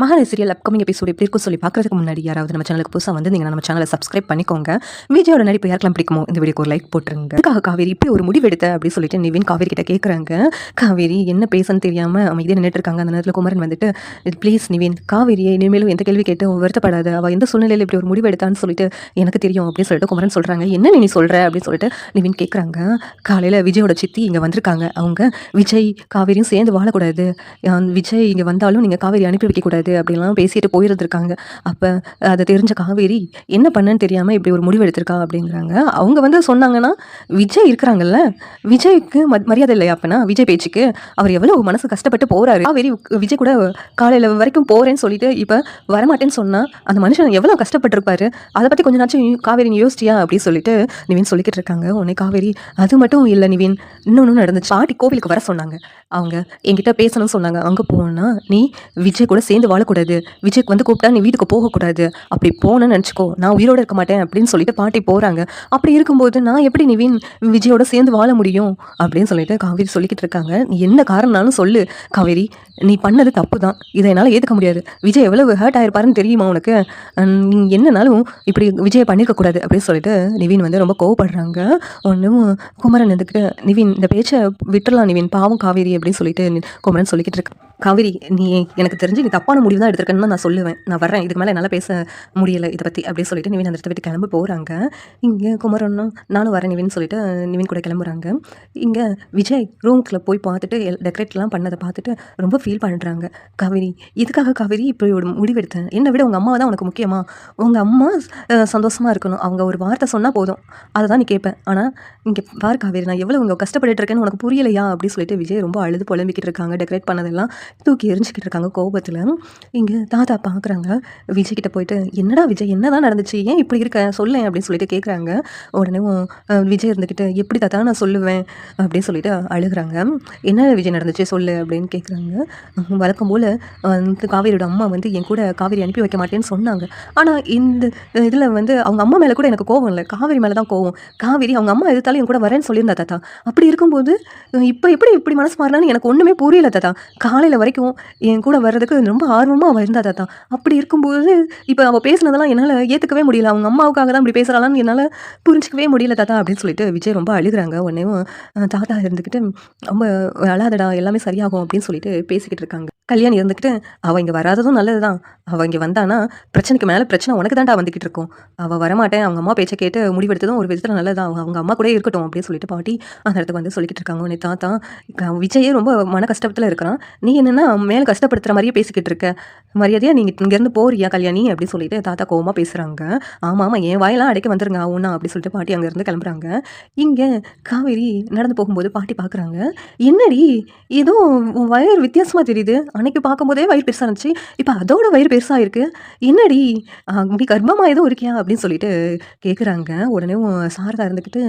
Mahanadi serial upcoming episode எப்படி இருக்கும் சொல்லி பார்க்கறதுக்கு முன்னாடி யாராவது நம்ம சேனலுக்கு புதுசாக வந்து நீங்கள் நம்ம சேனலை சப்ஸ்கிரைப் பண்ணிக்கோங்க. விஜயோட நடிப்பு யாருக்கெல்லாம் பிடிக்குமோ இந்த வீடியோக்கு ஒரு லைக் போட்டுருங்க. அதுக்காக காவேரி இப்படி ஒரு முடிவு எடுத்த அப்படின்னு சொல்லிட்டு நிவின் காவேரி கிட்ட கேட்குறாங்க காவேரி என்ன பேசன்னு தெரியாமல் அமைதியாக நின்றுட்டு இருக்காங்க. அந்த நேரத்தில் குமரன் வந்துட்டு ப்ளீஸ் நிவின் காவேரியை இனிமேலும் எந்த கேள்வி கேட்டு வருத்தப்படாது. அவள் எந்த சூழ்நிலையில் இப்படி ஒரு முடிவு எடுத்தான்னு சொல்லிட்டு எனக்கு தெரியும் அப்படின்னு சொல்லிட்டு குமரன் சொல்கிறாங்க என்ன நீ சொல்கிற அப்படின்னு சொல்லிட்டு நிவின் கேட்குறாங்க காலையில் விஜயோட சித்தி இங்கே வந்திருக்காங்க. அவங்க விஜய் காவேரியும் சேர்ந்து வாழக்கூடாது. விஜய் இங்கே வந்தாலும் நீங்கள் காவேரி அனுப்பி வைக்கக்கூடாது. அப்படிலாம் பேசிட்டு போயிருந்திருக்காங்க. அப்போ அதை தெரிஞ்ச காவேரி என்ன பண்ணன்னு தெரியாமல் இப்படி ஒரு முடிவு எடுத்திருக்கா? அப்படிங்கிறாங்க. அவங்க வந்து சொன்னாங்கன்னா விஜய் இருக்கிறாங்கல்ல விஜய்க்கு ம- மரியாதை இல்லையா அப்பனா? விஜய் பேச்சுக்கு. அவர் எவ்வளோ மனசு கஷ்டப்பட்டு போறாரு. காவேரி விஜய் கூட காலையில் வரைக்கும் போகிறேன்னு சொல்லிட்டு இப்போ வரமாட்டேன்னு சொன்னால் அந்த மனுஷன் எவ்வளோ கஷ்டப்பட்டிருப்பாரு? அதை பற்றி கொஞ்ச நாச்சும் காவேரி நீ யோசிச்சியா? அப்படின்னு சொல்லிட்டு நிவின் சொல்லிக்கிட்டு இருக்காங்க. உன்னை காவேரி அது மட்டும் இல்லை நிவின். இன்னொன்று நடந்துச்சு. பாட்டி கோவிலுக்கு வர சொன்னாங்க. அவங்க என்கிட்ட பேசணும்னு சொன்னாங்க. அங்கே போனா நீ விஜய் கூட சேர்ந்து வாழக்கூடாது. விஜய்க்கு வந்து கூப்பிட்டா நீ வீட்டுக்கு போகக்கூடாது. அப்படி போனேன்னு நினச்சிக்கோ. நான் உயிரோட இருக்க மாட்டேன் அப்படின்னு சொல்லிட்டு பாட்டி போகிறாங்க அப்படி இருக்கும்போது நான் எப்படி நிவின் விஜயோட சேர்ந்து வாழ முடியும்? அப்படின்னு சொல்லிட்டு காவேரி சொல்லிக்கிட்டு இருக்காங்க. நீ என்ன காரணம்னாலும் சொல்லு. காவேரி நீ பண்ணது தப்பு தான் இதை என்னால் ஏற்றுக்க முடியாது. விஜய் எவ்வளவு ஹர்ட் ஆயிருப்பாருன்னு தெரியுமா உனக்கு? நீ என்னனாலும் இப்படி விஜயை பண்ணியிருக்கக்கூடாது அப்படின்னு சொல்லிட்டு நிவின் வந்து ரொம்ப கோவப்படுறாங்க. ஒன்றும் குமரன் இருந்துக்கிட்டு நிவின் இந்த பேச்சை விட்டுறலாம் நிவின். பாவம் காவேரி அப்படின்னு சொல்லிட்டு குமரன் சொல்லிக்கிட்டு இருக்கு காவேரி நீ எனக்கு தெரிஞ்சு நீ தப்பான முடிவு தான் எடுத்திருக்கேன்னு நான் சொல்லுவேன். நான் வரேன் இதுக்கு மேலே என்னால் பேச முடியல இதை பற்றி அப்படின்னு சொல்லிட்டு நிவின் அந்த இடத்த விட்டு கிளம்ப போகிறாங்க இங்கே குமரனும் நானும் வரேன் நிவின் சொல்லிட்டு நிவின் கூட கிளம்புறாங்க. இங்கே விஜய் ரூம்குள்ளே போய் பார்த்துட்டு டெக்கரேட்லாம் பண்ணதை பார்த்துட்டு ரொம்ப ஃபீல் பண்ணுறாங்க காவேரி இதுக்காக காவேரி இப்படி ஒரு முடிவெடுத்தேன் என்னை விட உங்கள் அம்மா தான் உனக்கு முக்கியமாக உங்கள் அம்மா சந்தோஷமாக இருக்கணும். அவங்க ஒரு வார்த்தை சொன்னால் போதும். அதை தான் நீ கேட்பேன். ஆனால் இங்கே பார் காவேரி நான் எவ்வளோ உங்கள் கஷ்டப்பட்டுட்டு இருக்கேன்னு உனக்கு புரியலையா? அப்படின்னு சொல்லிட்டு விஜய் ரொம்ப அழுது புலம்பிக்கிட்டு இருக்காங்க. டெக்கரேட் பண்ணதெல்லாம் தூக்கி எரிஞ்சுக்கிட்டு இருக்காங்க கோபத்தில். இங்கே தாத்தா பார்க்குறாங்க. விஜய்கிட்ட போயிட்டு என்னடா விஜய் என்னதான் நடந்துச்சு? ஏன் இப்படி இருக்க? சொல்லேன் அப்படின்னு சொல்லிட்டு கேட்குறாங்க உடனே விஜய் இருந்துக்கிட்டு எப்படி தாத்தா நான் சொல்லுவேன் அப்படின்னு சொல்லிட்டு அழுகுறாங்க. என்ன விஜய் நடந்துச்சு? சொல்லு அப்படின்னு கேட்குறாங்க வழக்கம் போல் வந்து காவேரியோட அம்மா வந்து என் கூட காவேரி அனுப்பி வைக்க மாட்டேன்னு சொன்னாங்க. ஆனால் இந்த இதில் வந்து அவங்க அம்மா மேலே கூட எனக்கு கோவம் இல்லை. காவேரி மேலே தான் கோவம் காவேரி அவங்க அம்மா எதிர்த்தாலும் என் கூட வரேன்னு சொல்லியிருந்தா தாத்தா. அப்படி இருக்கும்போது இப்போ எப்படி இப்படி மனசு மாறினான்னு எனக்கு ஒன்றுமே புரியல தாத்தா. காலையில் வரைக்கும் என் கூட வர்றதுக்கு ரொம்ப ஆர்வமாக அவள் இருந்தா தாத்தா. அப்படி இருக்கும்போது இப்போ அவள் பேசுனதெல்லாம் என்னால் ஏற்றுக்கவே முடியல. அவங்க அம்மாவுக்காக தான் இப்படி பேசுகிறாளான்னு என்னால் புரிஞ்சிக்கவே முடியல தாத்தா அப்படின்னு சொல்லிட்டு விஜய் ரொம்ப அழுகிறாங்க. உடனேவும் தாத்தா இருந்துக்கிட்டு ரொம்ப அழாதடா எல்லாமே சரியாகும் அப்படின்னு சொல்லிட்டு பேசிக்கிட்டு இருக்காங்க. கல்யாணி இருந்துக்கிட்டு அவள் இங்கே வராததும் நல்லது தான் அவள் இங்கே வந்தானா பிரச்சனைக்கு மேலே பிரச்சனை உனக்கு தான்டா வந்துக்கிட்டு இருக்கும். அவள் வரமாட்டேன். அவங்க அம்மா பேச்சை கேட்டு முடிவெடுத்ததும் ஒரு விதத்தில் நல்லதா அவங்க அவங்க அம்மா கூட இருக்கட்டும் அப்படின்னு சொல்லிட்டு பாட்டி அந்த இடத்துக்கு வந்து சொல்லிக்கிட்டு இருக்காங்க. உன்னை தாத்தா விஜயே ரொம்ப மன கஷ்டத்தில் இருக்கிறான். நீ என்னென்னா மேலே கஷ்டப்படுத்துகிற மாதிரியே பேசிக்கிட்டு இருக்க. மரியாதையாக நீங்கள் இங்கேருந்து போறியா கல்யாணி? அப்படின்னு சொல்லிட்டு தாத்தா கோவமாக பேசுகிறாங்க ஆமாம் ஆமாம் என் வாயெல்லாம் அடைக்க வந்துருங்க ஆகும்னா அப்படி சொல்லிட்டு பாட்டி அங்கேருந்து கிளம்புறாங்க. இங்கே காவேரி நடந்து போகும்போது பாட்டி பார்க்குறாங்க என்னடி? ஏதோ வயர் வித்தியாசமாக தெரியுது. அன்னைக்கு பார்க்கும்போதே வயிறு பெருசாக இருந்துச்சு. இப்போ அதோட வயிறு பெருசாக இருக்குது என்னடி? நீ கர்ப்பமாக ஏதோ இருக்கியா? அப்படின்னு சொல்லிட்டு கேட்குறாங்க உடனே சாரதா இருந்துக்கிட்டு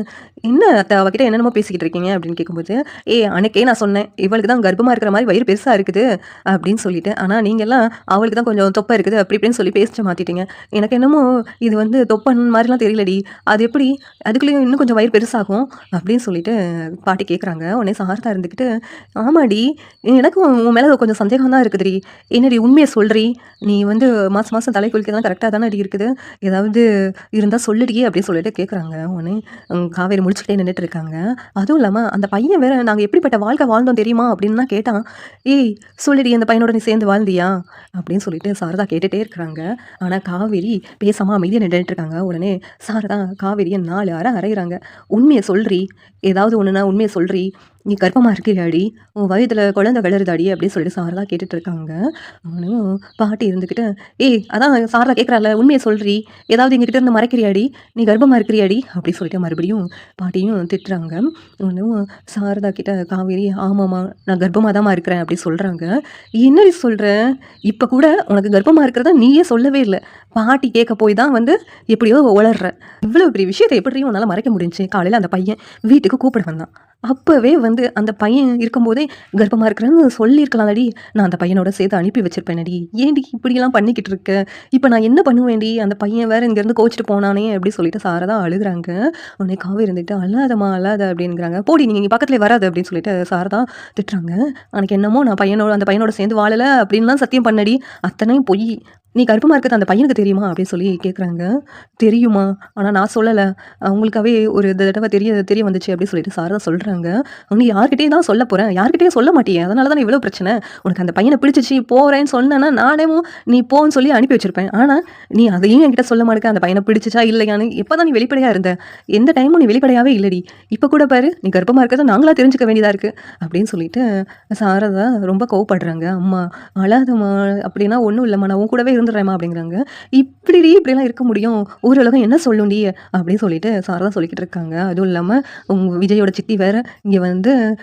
என்ன அத்தை? அவகிட்ட என்னென்னமோ பேசிக்கிட்டு இருக்கீங்க? அப்படின்னு கேட்கும்போது ஏ அன்னைக்கே நான் சொன்னேன். இவளுக்கு தான் கர்ப்பமாக இருக்கிற மாதிரி வயிறு பெருசாக இருக்குது. அப்படின்னு சொல்லிட்டு ஆனால் நீங்கள்லாம் அவளுக்கு தான் கொஞ்சம் தொப்பை இருக்குது. அப்படி இப்படின்னு சொல்லி பேசிட்டு மாற்றிட்டீங்க எனக்கு என்னமோ இது வந்து தொப்பன் மாதிரிலாம் தெரியலடி. அது எப்படி? அதுக்குள்ளேயும் இன்னும் கொஞ்சம் வயிறு பெருசாகும். அப்படின்னு சொல்லிட்டு பாட்டி கேட்குறாங்க உடனே சாரதா இருந்துக்கிட்டு ஆமாடி எனக்கும் உன் மேலே கொஞ்சம் சந்தேகம் தான் இருக்குதுடி. என்னடி உண்மையை சொல்றி? நீ வந்து மாதம் மாதம் தலை குளிக்கலாம் கரெக்டாக தானே அடி இருக்குது. ஏதாவது இருந்தால் சொல்லுடி அப்படின்னு சொல்லிட்டு கேட்குறாங்க உடனே காவேரி முடிச்சுக்கிட்டே நின்றுட்டு இருக்காங்க. அதுவும் இல்லாமல் அந்த பையன் வேற நாங்கள் எப்படிப்பட்ட வாழ்க்கை வாழ்ந்தோம் தெரியுமா அப்படின்னு கேட்டான். ஏய் சொல்லுடி அந்த பையனோட நீ சேர்ந்து வாழ்ந்தியா? அப்படின்னு சொல்லிட்டு சாரதா கேட்டுகிட்டே இருக்கிறாங்க. ஆனால் காவேரி பேசாமல் அமைதியாக நின்றுட்டு இருக்காங்க. உடனே சாரதா காவேரியை நாலு அரை அரைகிறாங்க உண்மையை சொல்றி? ஏதாவது ஒன்றுனா உண்மையை சொல்றி? நீ கர்ப்பமாக இருக்கிறியாடி உன் வயதில் குழந்தை வளருதாடி அப்படின்னு சொல்லிட்டு சாரதா கேட்டுட்டு இருக்காங்க அவனும் பாட்டி இருந்துக்கிட்டு ஏய் அதான் சாரதா கேட்குறாள் உண்மையை சொல்றி. ஏதாவது எங்ககிட்ட இருந்து மறைக்கிறியாடி? நீ கர்ப்பமாக இருக்கிறியாடி? அப்படின்னு சொல்லிட்டு மறுபடியும் பாட்டியும் திட்டுறாங்க. ஒன்றும் சாரதா கிட்ட காவேரி ஆமாம்மா நான் கர்ப்பமாக தான் இருக்கிறேன் அப்படி சொல்கிறாங்க என்னடி சொல்கிற இப்போ கூட உனக்கு கர்ப்பமாக இருக்கிறத நீயே சொல்லவே இல்லை. பாட்டி கேட்க போய் தான் வந்து எப்படியோ உளர்ற. இவ்வளோ பெரிய விஷயத்தை எப்படி உன்னால் மறைக்க முடிஞ்சுச்சு காலையில் அந்த பையன் வீட்டுக்கு கூப்பிட வந்தான். அப்போவே வந்து வந்து அந்த பையன் இருக்கும்போதே கர்ப்பமாக இருக்கிறேன்னு சொல்லியிருக்கலாம்டி நான் அந்த பையனோட சேர்த்து அனுப்பி வச்சிருப்பேனடி. ஏன்டி இப்படிலாம் பண்ணிக்கிட்டு இருக்க? இப்போ நான் என்ன பண்ணுவேன்டி? அந்த பையன் வேறு இங்கேருந்து கோச்சிட்டு போனானே அப்படி சொல்லிட்டு சாரை தான் அழுகுறாங்க. உடனே காவி இருந்துட்டு அல்லாதம்மா அழாத அப்படிங்கிறாங்க போடி நீங்கள் இங்கே பக்கத்தில் வராது அப்படின்னு சொல்லிட்டு தான் திட்டுறாங்க. எனக்கு என்னமோ நான் பையனோட அந்த பையனோட சேர்ந்து வாழலை அப்படின்லாம் சத்தியம் பண்ணடி. அத்தனையும் பொய். நீ கருப்பமாக இருக்கிறது அந்த பையனுக்கு தெரியுமா? அப்படின்னு சொல்லி கேட்குறாங்க தெரியுமா? ஆனால் நான் சொல்லலை. அவங்களுக்காகவே ஒரு தடவை தெரிய தெரிய வந்துச்சு அப்படின்னு சொல்லிட்டு சாரதா சொல்கிறாங்க நீ யார்கிட்டயே தான் சொல்ல போகிறேன் யார்கிட்டயும் சொல்ல மாட்டேன் அதனால தான் இவ்வளோ பிரச்சனை. உனக்கு அந்த பையனை பிடிச்சிச்சு போகிறேன்னு சொன்னேன்னா நானே நீ போன்னு சொல்லி அனுப்பி வச்சிருப்பேன். ஆனால் நீ அதையும் என்கிட்ட சொல்ல மாட்டேங்க அந்த பையனை பிடிச்சிச்சா இல்லையான்னு எப்போ தான் நீ வெளிப்படையாக இருந்த? எந்த டைமும் நீ வெளிப்படையாகவே இல்லடி. இப்போ கூட பாரு நீ கர்ப்பமாக இருக்கிறத நாங்களாக தெரிஞ்சுக்க வேண்டியதாக இருக்குது அப்படின்னு சொல்லிட்டு சாரதா ரொம்ப கோவப்படுறாங்க. அம்மா அழாதம்மா. அப்படின்னா ஒன்றும் இல்லைம்மா. நான் உன் கூடவே இருந்துடுறேம்மா அப்படிங்கிறாங்க. இப்படி இப்படிலாம் இருக்க முடியும். ஓரளவு என்ன சொல்லுண்டி? அப்படின்னு சொல்லிட்டு சாரதா சொல்லிக்கிட்டு இருக்காங்க. அதுவும் இல்லாமல் உங்கள் விஜயோட சித்தி வேற இங்கே வந்து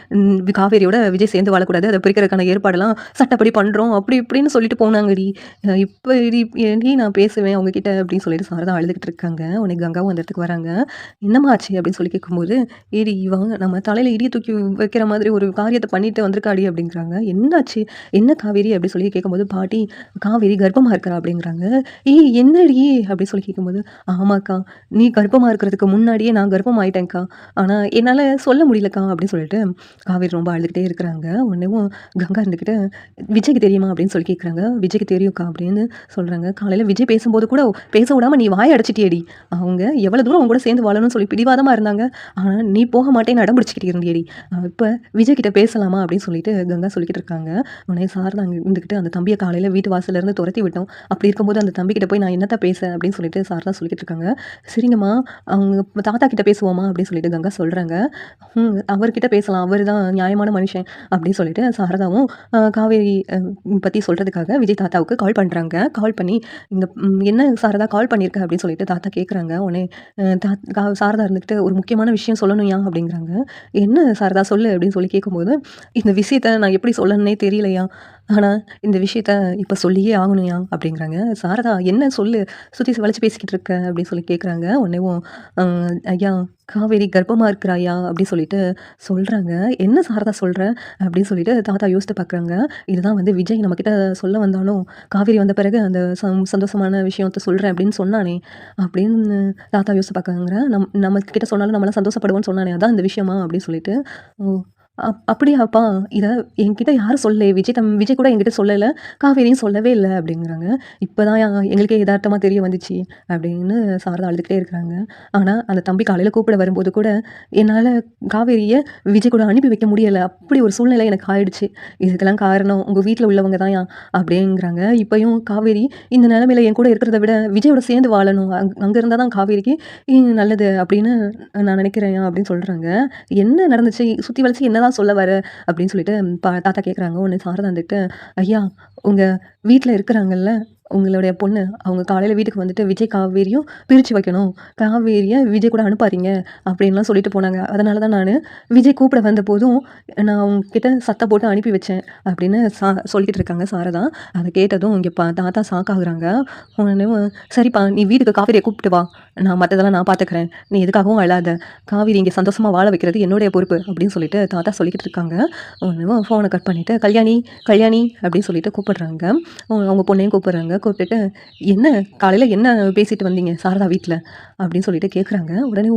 காவேரியோட விஜய் சேர்ந்து வாழக்கூடாது. அதை பிரிக்கிறதுக்கான ஏற்பாடெல்லாம் சட்டப்படி பண்ணுறோம் அப்படி இப்படின்னு சொல்லிட்டு போனாங்கடி. அஹ் இப்போ ஏன்டி நான் பேசுவேன் அவங்க கிட்ட அப்படின்னு சொல்லிட்டு சாரதா அழுதுகிட்டு இருக்காங்க. உனக்கு கங்காவும் அந்த இடத்துக்கு வராங்க. என்னம்மா ஆச்சு? அப்படின்னு சொல்லி கேட்கும்போது ஏடி இவங்க நம்ம தலையில் இடிய தூக்கி வைக்கிற மாதிரி ஒரு காரியத்தை பண்ணிட்டு வந்திருக்காடி அப்படிங்கிறாங்க. என்னாச்சு? என்ன காவேரி? அப்படின்னு சொல்லி கேட்கும்போது பாட்டி காவேரி கர்ப்பமாக பார்க்குறா அப்படிங்கிறாங்க. ஏய் என்னடி? அப்படி சொல்லி கேட்கும்போது ஆமாக்கா நீ கர்ப்பமாக இருக்கிறதுக்கு முன்னாடியே நான் கர்ப்பம் ஆயிட்டேன்க்கா ஆனால் என்னால் சொல்ல முடியலக்கா அப்படின்னு சொல்லிட்டு காவேரி ரொம்ப அழுதுகிட்டே இருக்கிறாங்க. உடனேவும் கங்கா இருந்துக்கிட்டு விஜய்க்கு தெரியுமா அப்படின்னு சொல்லி கேட்குறாங்க விஜய்க்கு தெரியும்க்கா அப்படின்னு சொல்கிறாங்க காலையில் விஜய் பேசும்போது கூட பேச விடாமல் நீ வாய் அடைச்சிட்டியடி. அவங்க எவ்வளோ தூரம் அவங்க கூட சேர்ந்து வாழணும்னு சொல்லி பிடிவாதமாக இருந்தாங்க. ஆனால் நீ போக மாட்டேன்னு அடம்பிடிச்சிக்கிட்டு இருந்தியடி. இப்போ விஜய் கிட்ட பேசலாமா அப்படின்னு சொல்லிட்டு கங்கா சொல்லிக்கிட்டு இருக்காங்க. உடனே சார் நாங்கள் இருந்துக்கிட்டு அந்த தம்பியை காலையில் வீட்டு வாசலேருந்து துரத்தி விட்டோம். அப்படி இருக்கும்போது அந்த தம்பி கிட்ட போய் நான் என்னத்த பேச அப்படின்னு சொல்லிட்டு சார் தான் சொல்லிக்கிட்டு இருக்காங்க. சரிங்கம்மா அவங்க தாத்தா கிட்ட பேசுவோமா அப்படின்னு சொல்லிட்டு கங்கா சொல்கிறாங்க ம் அவர்கிட்ட பேசலாம். அவர் தான் நியாயமான மனுஷன் அப்படின்னு சொல்லிட்டு சாரதாவும் காவேரி பற்றி சொல்கிறதுக்காக விஜய் தாத்தாவுக்கு கால் பண்ணுறாங்க கால் பண்ணி இந்த என்ன சாரதா கால் பண்ணியிருக்க அப்படின்னு சொல்லிட்டு தாத்தா கேட்குறாங்க உடனே தா கா- சாரதா இருந்துக்கிட்டு ஒரு முக்கியமான விஷயம் சொல்லணும்யா அப்படிங்கிறாங்க. என்ன சாரதா சொல்லு அப்படின்னு சொல்லி கேட்கும்போது இந்த விஷயத்த நான் எப்படி சொல்லணுன்னே தெரியலையா? ஆனால் இந்த விஷயத்த இப்போ சொல்லியே ஆகணும்யா? அப்படிங்கிறாங்க. சாரதா என்ன சொல்லு? சுற்றி வளைச்சி பேசிக்கிட்டு இருக்க அப்படின்னு சொல்லி கேட்குறாங்க உடனேவும் ஐயா காவேரி கர்ப்பமாக இருக்கிறாயா? அப்படின்னு சொல்லிட்டு சொல்கிறாங்க என்ன சாரதா சொல்கிற அப்படின்னு சொல்லிட்டு தாத்தா யோசித்து பார்க்குறாங்க இதுதான் வந்து விஜய் நம்மக்கிட்ட சொல்ல வந்தாலும் காவேரி வந்த பிறகு அந்த சம் சந்தோஷமான விஷயத்த சொல்கிறேன் அப்படின்னு சொன்னானே அப்படின்னு தாத்தா யோசித்து பார்க்குறாங்க நம் நம்ம கிட்ட சொன்னாலும் நம்மளாம் சந்தோஷப்படுவோன்னு சொன்னானே அதான் இந்த விஷயமா? அப்படின்னு சொல்லிட்டு ஓ அப்படியாப்பா இதை என்கிட்ட யாரும் சொல்லலை. விஜய் தம் விஜய் கூட என்கிட்ட சொல்லலை. காவேரியும் சொல்லவே இல்லை அப்படிங்கிறாங்க. இப்போ தான் எங்களுக்கே யதார்த்தமாக தெரிய வந்துச்சு அப்படின்னு சாரதா அழுதுகிட்டே இருக்கிறாங்க. ஆனால் அந்த தம்பி காலையில் கூப்பிட வரும்போது கூட என்னால் காவேரியை விஜய் கூட அனுப்பி வைக்க முடியலை. அப்படி ஒரு சூழ்நிலை எனக்கு ஆயிடுச்சு. இதுக்கெல்லாம் காரணம் உங்கள் வீட்டில் உள்ளவங்க தான் அப்படிங்கிறாங்க. இப்போயும் காவேரி இந்த நிலமையில என் கூட இருக்கிறத விட விஜயோட சேர்ந்து வாழணும். அங் அங்கே இருந்தால் தான் காவேரிக்கு நல்லது அப்படின்னு நான் நினைக்கிறேன் அப்படின்னு சொல்கிறாங்க என்ன நடந்துச்சு? சுற்றி வளர்ச்சி என்ன என்னதான் சொல்ல வர அப்படின்னு சொல்லிட்டு பா தாத்தா கேட்குறாங்க ஒன்று சாரதா வந்துட்டு ஐயா உங்கள் வீட்டில் இருக்கிறாங்கல்ல உங்களுடைய பொண்ணு அவங்க காலையில் வீட்டுக்கு வந்துட்டு விஜய் காவேரியும் பிரித்து வைக்கணும். காவேரியை விஜய் கூட அனுப்பாதீங்க அப்படின்லாம் சொல்லிட்டு போனாங்க. அதனால தான் நான் விஜய் கூப்பிட வந்த போதும் நான் அவங்கக்கிட்ட சத்தம் போட்டு அனுப்பி வச்சேன் அப்படின்னு சா சொல்லிக்கிட்டு இருக்காங்க சாரதா. அதை கேட்டதும் இங்கே பா தாத்தா சாக்காகுறாங்க உடனே சரிப்பா நீ வீட்டுக்கு காவேரியை கூப்பிட்டு வா. நான் மற்றதெல்லாம் நான் பார்த்துக்கிறேன் நீ எதுக்காகவும் அழாத. காவேரி இங்கே சந்தோஷமாக வாழ வைக்கிறது என்னுடைய பொறுப்பு அப்படின்னு சொல்லிட்டு தாத்தா சொல்லிக்கிட்டு இருக்காங்க. உடனே ஃபோனை கட் பண்ணிவிட்டு கல்யாணி கல்யாணி அப்படின்னு சொல்லிட்டு கூப்பிடுறாங்க. அவங்க அவங்க பொண்ணையும் கூப்பிட்றாங்க. கூப்பிட்டுட்டு என்ன காலையில் என்ன பேசிட்டு வந்தீங்க சாரதா வீட்டில் அப்படின்னு சொல்லிட்டு கேட்குறாங்க உடனே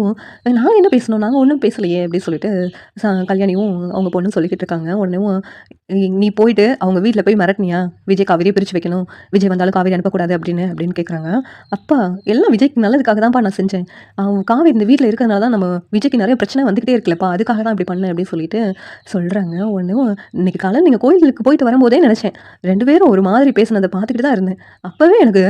நாங்கள் என்ன பேசணும்? நாங்கள் ஒன்றும் பேசலையே. அப்படின்னு சொல்லிட்டு சா கல்யாணியும் அவங்க பொண்ணும் சொல்லிக்கிட்டு இருக்காங்க. உடனேவும் நீ போயிட்டு அவங்க வீட்டில் போய் மிரட்டினியா? விஜய் காவிரியை பிரித்து வைக்கணும். விஜய் வந்தாலும் காவேரி அனுப்பக்கூடாது அப்படின்னு அப்படின்னு கேட்குறாங்க அப்பா எல்லாம் விஜய்க்கு நல்லதுக்காக தான்ப்பா நான் செஞ்சேன். அவங்க காவேரி இந்த வீட்டில் இருக்கிறதுனால தான் நம்ம விஜய்க்கு நிறைய பிரச்சனை வந்துக்கிட்டே இருக்குல்லப்பா. அதுக்காக தான் இப்படி பண்ணேன் அப்படின்னு சொல்லிட்டு சொல்கிறாங்க ஒன்று இன்னைக்கு காலையில் நீங்கள் கோயிலுக்கு போயிட்டு வரும்போதே நினச்சேன். ரெண்டு பேரும் ஒரு மாதிரி பேசினதை பார்த்துக்கிட்டு தான் இருந்தேன். அப்போவே எனக்கு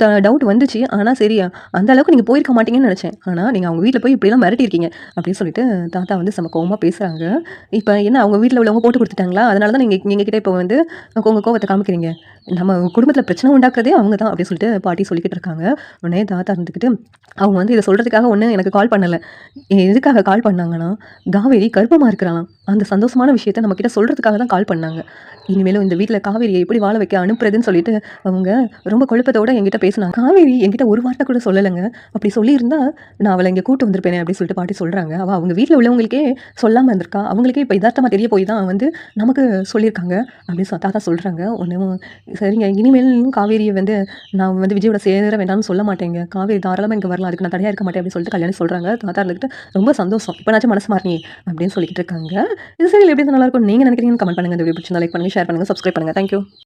த டவுட் வந்துச்சு. ஆனால் சரியா அந்த அளவுக்கு நீங்கள் போயிருக்க மாட்டீங்கன்னு நினச்சேன். ஆனால் நீங்கள் அவங்க வீட்டில் போய் இப்படிலாம் மிரட்டியிருக்கீங்க அப்படின்னு சொல்லிட்டு தாத்தா வந்து செம கோவமாக பேசுகிறாங்க இப்போ என்ன அவங்க வீட்டில் உள்ளவங்க போட்டு கொடுத்துட்டாங்களா? அதனால தான் நீங்கள் நீங்கள் கிட்டே இப்போ வந்து உங்கள் கோவத்தை காமிக்கிறீங்க. நம்ம குடும்பத்தில் பிரச்சனை உண்டாக்குறதே அவங்க தான் அப்படின்னு சொல்லிட்டு பாட்டி சொல்லிக்கிட்டு இருக்காங்க. உடனே தாத்தா இருந்துக்கிட்டு அவங்க வந்து இதை சொல்கிறதுக்காக ஒன்று எனக்கு கால் பண்ணலை. எதுக்காக கால் பண்ணாங்கன்னா காவேரி கர்ப்பமாக இருக்கிறான் அந்த சந்தோஷமான விஷயத்த நம்ம கிட்ட சொல்கிறதுக்காக தான் கால் பண்ணாங்க. இனிமேலும் இந்த வீட்டில் காவேரியை எப்படி வாழ வைக்க அனுப்புறதுன்னு சொல்லிட்டு அவங்க ரொம்ப குழப்பத்தோட என்கிட்ட பேசினாங்க காவேரி என்கிட்ட ஒரு வார்த்தை கூட சொல்லலைங்க. அப்படி சொல்லியிருந்தா நான் அவளை இங்கே கூட்டு வந்திருப்பேனே அப்படின்னு சொல்லிட்டு பாட்டி சொல்கிறாங்க அவள் அவங்க வீட்டில் உள்ளவங்களுக்கே சொல்லாமல் இருந்திருக்கா? அவங்களுக்கே இப்போ இதார்த்தமாக தெரிய போய் தான் வந்து நமக்கு சொல்லியிருக்காங்க அப்படின்னு சொ- தாத்தா சொல்கிறாங்க ஒன்றும் சரிங்க இனிமேல் காவேரியை வந்து நான் வந்து விஜயோட சேர வேண்டாம்னு சொல்ல மாட்டேங்க. காவேரி தாராளமாக இங்கே வரலாம் அதுக்கு நான் தடையாக இருக்க மாட்டேன் அப்படின்னு சொல்லிட்டு கல்யாணம் சொல்கிறாங்க தாத்தா இருந்துக்கிட்டு ரொம்ப சந்தோஷம். இப்போனாச்சும் மனசு மாறினி அப்படின்னு சொல்லிட்டு இருக்காங்க. இது சரி எப்படி நல்லாயிருக்கும் நல்லா இருக்கும்? நீங்கள் நினைக்கிறீங்கன்னு கமெண்ட் பண்ணுங்கள் இந்த வீடியோ பிடிச்சிருந்தா லைக் பண்ணுங்கள் ஷேர் பண்ணுங்கள் சப்ஸ்கிரைப் பண்ணுங்கள் தேங்க்யூ